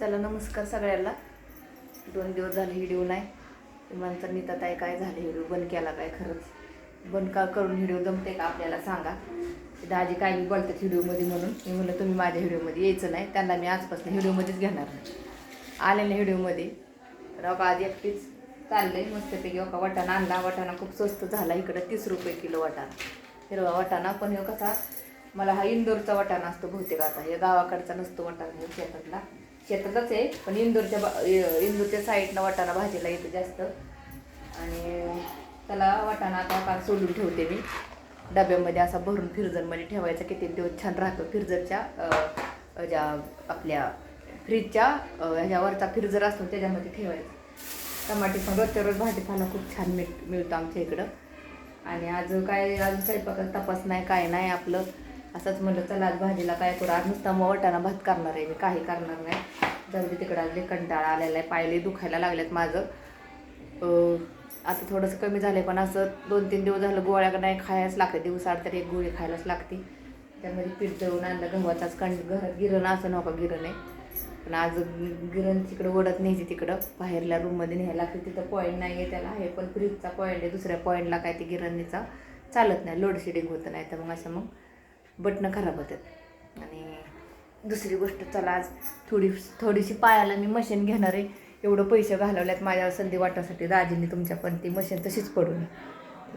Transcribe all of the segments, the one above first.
चला नमस्कार सगळ्यांना. दोन दिवस झाले व्हिडिओ नाही. ते म्हणतात नीता ताई काय झाले? व्हिडिओ बंद केला काय खरंच? बंद का करून व्हिडिओ जमते का आपल्याला सांगा. दाजी काय मी बोलतात व्हिडिओमध्ये म्हणून? मी म्हणलं तुम्ही माझ्या व्हिडिओमध्ये यायचं नाही. त्यांना मी आजपासून व्हिडिओमध्येच घेणार नाही. आलेल्या व्हिडिओमध्ये. तर का आज एकटीच चाललंय. मस्तपैकी ओका वाटाणा आणला. वाटाणा खूप स्वस्त झाला. इकडं तीस रुपये किलो वाटाणा. हिरवा वाटाणा. पण हे कसा? मला हा इंदोरचा वाटाणा असतो बहुतेक आता. हे गावाकडचा नसतो वाटाणा शेतातला. शेतातच आहे पण इंदूरच्या बा इंदूरच्या साईडनं वाटाणा भाजीला येतो जास्त. आणि त्याला वाटाणा आता काल सोडून ठेवते मी. डब्यामध्ये असा भरून फ्रीजरमध्ये ठेवायचा किती दिवस छान राहतो फ्रीजरच्या ज्या आपल्या फ्रीजच्या ह्याच्यावरचा फ्रीजर असतो त्याच्यामध्ये ठेवायचा. टमाटे पण रोजच्या रोज भाजीपाला खूप छान मिळ मिळतो आमच्या इकडं. आणि आज काय अजून स्वयंपाक तपास नाही काय नाही आपलं. असंच म्हणलं चला आज भाजीला काय करू? आज नुसता मग वाटाणा भात करणार आहे मी काही करणार नाही. जाऊ दे तिकडं आज कंटाळा आलेला आहे पायले दुखायला लागल्यात माझं. आता थोडंसं कमी झालं आहे पण असं दोन तीन दिवस झालं गोळ्या नाही खायलाच लागते दिवसाआड तरी एक गोळी खायलाच लागते. त्यामध्ये पीठ दळून आणलं गव्हाचाच कण घरात गिरण असं नको गिरण आहे. पण आज गिरण तिकडं ओढत न्यायची तिकडं बाहेरल्या रूममध्ये न्यायला लागते तिथं पॉईंट नाही आहे त्याला आहे पण फ्रीजचा पॉईंट आहे दुसऱ्या पॉईंटला काय ते गिरणीचा. चालत नाही लोडशेडिंग होत होतं नाही तर मग असं मग बटणं खराब होतात. आणि दुसरी गोष्ट चला आज थोडी थोडीशी पायाला मी मशीन घेणार आहे. एवढं पैसे घालवल्यात माझ्या संधी वाटासाठी दाजींनी तुमच्या पण ती मशीन तशीच पडून.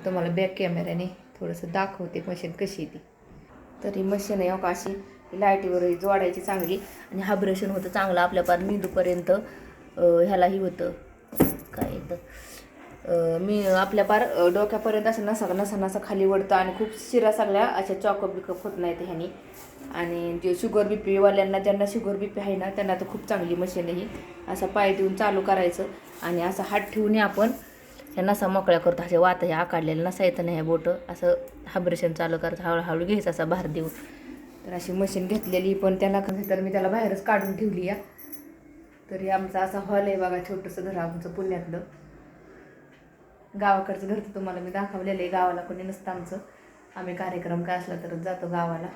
तुम्हाला बॅक कॅमेऱ्याने थोडंसं दाखवते मशीन कशी आहे ती. तर ही मशीन आहे हो का अशी. लाईटीवर जोडायची चांगली. आणि हा ब्रशन होतं चांगलं आपल्या पार मेंदूपर्यंत ह्यालाही होतं. काय येतं मी आपल्या पार डोक्यापर्यंत असं नसा नसा नसा खाली वडतं आणि खूप शिरा सगळ्या अशा चॉकअप बिकअप होत नाहीत ह्यानी. आणि जे शुगर बी पीवाल्यांना ज्यांना शुगर बी पी आहे ना त्यांना तर खूप चांगली मशीन आहे असा पाय देऊन चालू करायचं आणि असा हात ठेवून आपण ह्या नसा मोकळ्या करतो. असे वात ह्या आकाडलेलं नसा येतं नाही ह्या बोटं. असं हायब्रेशन चालू करायचं हळूहळू घ्यायचं असा भार देऊन. तर अशी मशीन घेतलेली पण त्याला कसं तर मी त्याला बाहेरच काढून ठेवली या. तरी आमचा असा हॉल आहे बघा छोटंसं घर आमचं पुण्यातलं. गावाकडचं घर तर तुम्हाला मी दाखवलेलं आहे गावाला कोणी नसतं आमचं. आम्ही कार्यक्रम काय असला तर जातो गावाला.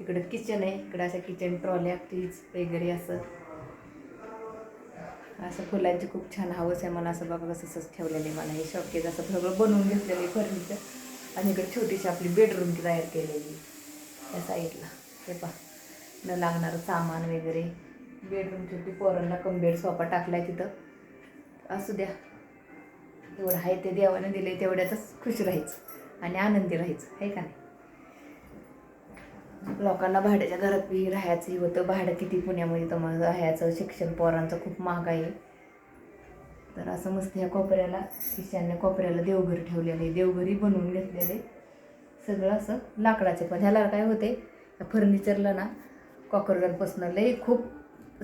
इकडं किचन आहे इकडं अशा किचन ट्रॉल्या फ्रीज वगैरे असं. असं फुलांची खूप छान हवस आहे मला असं बघा कसं असंच ठेवलेलं आहे मला. हे शॉकेज असं सगळं बनवून घेतलेलं आहे फर्निचर आणि इकडे छोटीशी आपली बेडरूम तयार केलेली त्या साईडला हे पा न लागणारं सामान वगैरे. बेडरूम छोटी पोरांना कम बेड टाकला टाकलाय तिथं. असू द्या. एवढं आहे ते देवाने दिले तेवढ्यातच खुश राहायचं आणि आनंदी राहायचं आहे का नाही? लोकांना भाड्याच्या घरात बी राहायचंही होतं. भाडं किती पुण्यामध्ये तुम्हाला राहायचं शिक्षण पोरांचं खूप महाग आहे. तर असं मस्त ह्या कोपऱ्याला शिष्याने कोपऱ्याला देवघर ठेवलेले देवघरी बनवून घेतलेले सगळं असं लाकडाचे पण ह्याला काय होते फर्निचरला ना कॉकरजांपासून लई खूप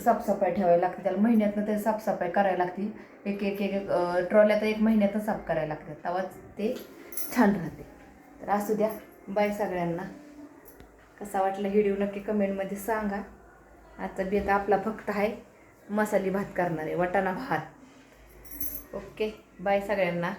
साफसफाई ठेवायला लागते. त्याला महिन्यातनं ते साफसफाई करायला लागते. एक एक एक ट्रॉल्या तर एक महिन्यातच साफ करायला लागतात तेव्हाच ते छान राहते. तर असू द्या. बाय सगळ्यांना. कसा वाटला व्हिडिओ नक्की कमेंटमध्ये सांगा. आजचा बेत आपला फक्त आहे मसाली भात करणार आहे वटाणा भात. ओके. बाय सगळ्यांना.